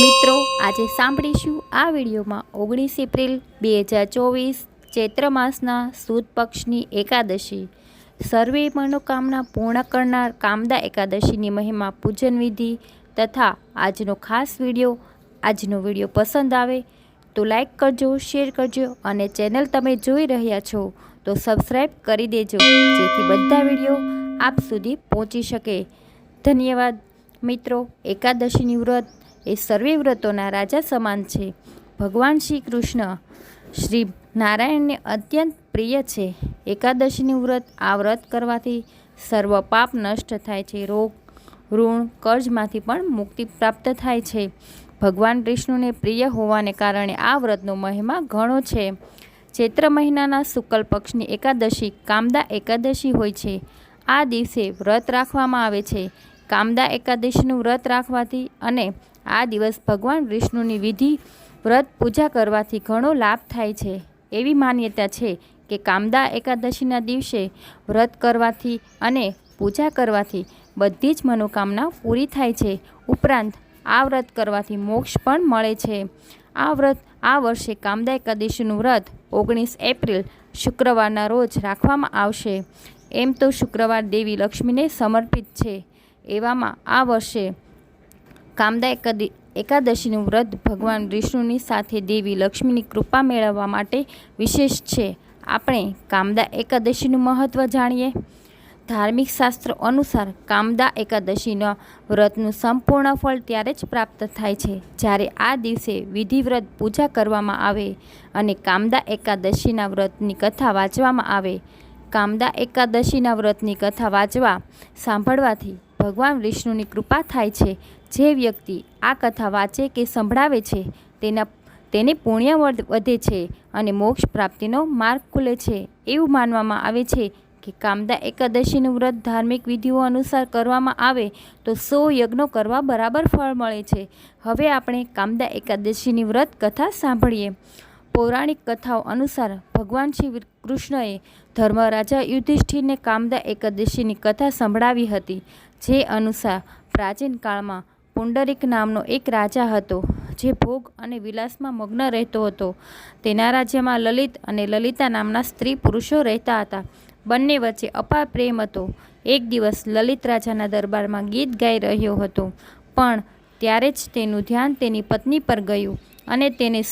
મિત્રો, આજે સાંભળીશું આ વિડીયોમાં ઓગણીસ એપ્રિલ બે હજાર ચોવીસ ચૈત્ર માસના સુદ પક્ષની એકાદશી. સર્વે મનોકામના પૂર્ણ કરનાર કામદા એકાદશીની મહિમા પૂજન વિધિ તથા આજનો ખાસ વીડિયો, આજનો વીડિયો પસંદ આવે તો લાઈક કરજો, શેર કરજો અને ચેનલ તમે જોઈ રહ્યા છો તો સબસ્ક્રાઈબ કરી દેજો, જેથી બધા વીડિયો આપ સુધી પહોંચી શકે. ધન્યવાદ. મિત્રો, એકાદશીની વ્રત એ સર્વે વ્રતોના રાજા સમાન છે. ભગવાન શ્રી કૃષ્ણ શ્રી નારાયણને અત્યંત પ્રિય છે. એકાદશીનું વ્રત, આ વ્રત કરવાથી સર્વ પાપ નષ્ટ થાય છે. રોગ, ઋણ, કર્જમાંથી પણ મુક્તિ પ્રાપ્ત થાય છે. ભગવાન વિષ્ણુને પ્રિય હોવાને કારણે આ વ્રતનો મહિમા ઘણો છે. ચૈત્ર મહિનાના શુક્લ પક્ષની એકાદશી કામદા એકાદશી હોય છે. આ દિવસે વ્રત રાખવામાં આવે છે. કામદા એકાદશીનું વ્રત રાખવાથી અને આ દિવસ ભગવાન વિષ્ણુની વિધિ, વ્રત પૂજા કરવાથી ઘણો લાભ થાય છે. એવી માન્યતા છે કે કામદા એકાદશીના દિવસે વ્રત કરવાથી અને પૂજા કરવાથી બધી જ મનોકામના પૂરી થાય છે. ઉપરાંત, આ વ્રત કરવાથી મોક્ષ પણ મળે છે. આ વ્રત, આ વર્ષે કામદા એકાદશીનું વ્રત ઓગણીસ એપ્રિલ શુક્રવારના રોજ રાખવામાં આવશે. એમ તો શુક્રવાર દેવી લક્ષ્મીને સમર્પિત છે. એવામાં આ વર્ષે કામદા એકાદી એકાદશીનું વ્રત ભગવાન વિષ્ણુની સાથે દેવી લક્ષ્મીની કૃપા મેળવવા માટે વિશેષ છે. આપણે કામદા એકાદશીનું મહત્ત્વ જાણીએ. ધાર્મિક શાસ્ત્ર અનુસાર કામદા એકાદશીના વ્રતનું સંપૂર્ણ ફળ ત્યારે જ પ્રાપ્ત થાય છે, જ્યારે આ દિવસે વિધિવ્રત પૂજા કરવામાં આવે અને કામદા એકાદશીના વ્રતની કથા વાંચવામાં આવે. કામદા એકાદશીના વ્રતની કથા વાંચવા સાંભળવાથી ભગવાન વિષ્ણુની કૃપા થાય છે. જે વ્યક્તિ આ કથા વાંચે કે સંભળાવે છે, તેના, તેને પુણ્ય વધે છે અને મોક્ષ પ્રાપ્તિનો માર્ગ ખુલે છે. એવું માનવામાં આવે છે કે કામદા એકાદશીનું વ્રત ધાર્મિક વિધિઓ અનુસાર કરવામાં આવે તો સો યજ્ઞો કરવા બરાબર ફળ મળે છે. હવે આપણે કામદા એકાદશીની વ્રત કથા સાંભળીએ. પૌરાણિક કથાઓ અનુસાર ભગવાન શ્રી કૃષ્ણએ ધર્મરાજા યુધિષ્ઠિરને કામદા એકાદશીની કથા સંભળાવી હતી, જે અનુસાર પ્રાચીન કાળમાં પુંડરિક નામનો એક રાજા હતો, જે ભોગ અને વિલાસમાં મગ્ન રહેતો હતો. તેના રાજ્યમાં લલિત અને લલિતા નામના સ્ત્રી પુરુષો રહેતા હતા. બંને વચ્ચે અપાર પ્રેમ હતો. એક દિવસ લલિત રાજાના દરબારમાં ગીત ગાઈ રહ્યો હતો, પણ ત્યારે જ તેનું ધ્યાન તેની પત્ની પર ગયું અને તેને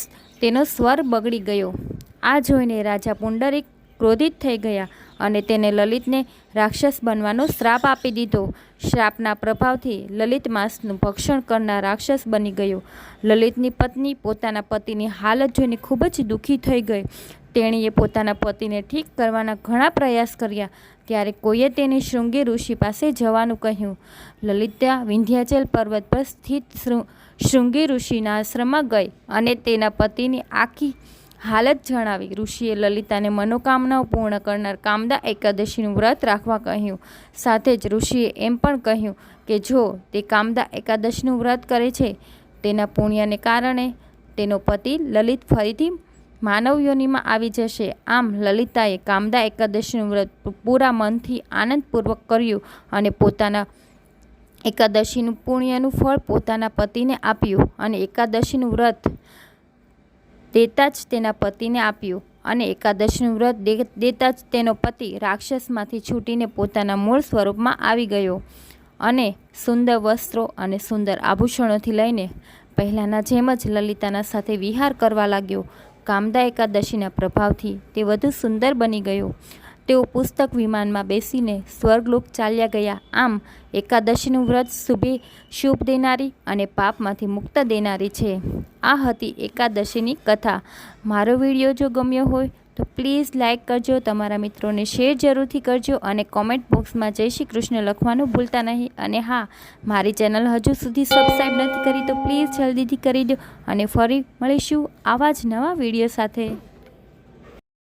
તેનો સ્વર બગડી ગયો. આ જોઈને રાજા પુંડરીક ક્રોધિત થઈ ગયા અને તેને લલિતને રાક્ષસ બનવાનો શ્રાપ આપી દીધો. શ્રાપના પ્રભાવથી લલિત માંસનું ભક્ષણ કરનાર રાક્ષસ બની ગયો. લલિતની પત્ની પોતાના પતિની હાલત જોઈને ખૂબ જ દુઃખી થઈ ગઈ. તેણીએ પોતાના પતિને ઠીક કરવાના ઘણા પ્રયાસ કર્યા. ત્યારે કોઈએ તેને શૃંગી ઋષિ પાસે જવાનું કહ્યું. લલિતા વિંધ્યાચલ પર્વત પર સ્થિત શૃંગી ઋષિના આશ્રમમાં ગઈ અને તેના પતિની આખી હાલત જણાવી. ઋષિએ લલિતાને મનોકામનાઓ પૂર્ણ કરનાર કામદા એકાદશીનું વ્રત રાખવા કહ્યું. સાથે જ ઋષિએ એમ પણ કહ્યું કે જો તે કામદા એકાદશીનું વ્રત કરે છે, તેના પુણ્યને કારણે તેનો પતિ લલિત ફરીથી માનવ યોનિમાં આવી જશે. આમ લલિતાએ કામદા એકાદશીનું વ્રત પૂરા મનથી આનંદપૂર્વક કર્યું અને પોતાના એકાદશીનું પુણ્યનું ફળ પોતાના પતિને આપ્યું અને એકાદશીનું વ્રત દેતા જ તેના પતિને આપ્યું અને એકાદશીનું વ્રત દેતા જ તેનો પતિ રાક્ષસમાંથી છૂટીને પોતાના મૂળ સ્વરૂપમાં આવી ગયો અને સુંદર વસ્ત્રો અને સુંદર આભૂષણોથી લઈને પહેલાંના જેમ જ લલિતાના સાથે વિહાર કરવા લાગ્યો. કામદા એકાદશીના પ્રભાવથી તે વધુ સુંદર બની ગયો. તેઓ પુસ્તક વિમાનમાં બેસીને સ્વર્ગલોક ચાલ્યા ગયા. આમ, એકાદશીનું વ્રત શુભે શુભ દેનારી અને પાપમાંથી મુક્ત દેનારી છે. આ હતી એકાદશીની કથા. મારો વીડિયો જો ગમ્યો હોય તો પ્લીઝ લાઇક કરજો, તમારા મિત્રોને શેર જરૂરથી કરજો અને કોમેન્ટ બોક્સમાં જય શ્રી કૃષ્ણ લખવાનું ભૂલતા નહીં. અને હા, મારી ચેનલ હજુ સુધી સબસ્ક્રાઈબ નથી કરી તો પ્લીઝ જલ્દીથી કરી દો. અને ફરી મળીશું આવા જ નવા વીડિયો સાથે.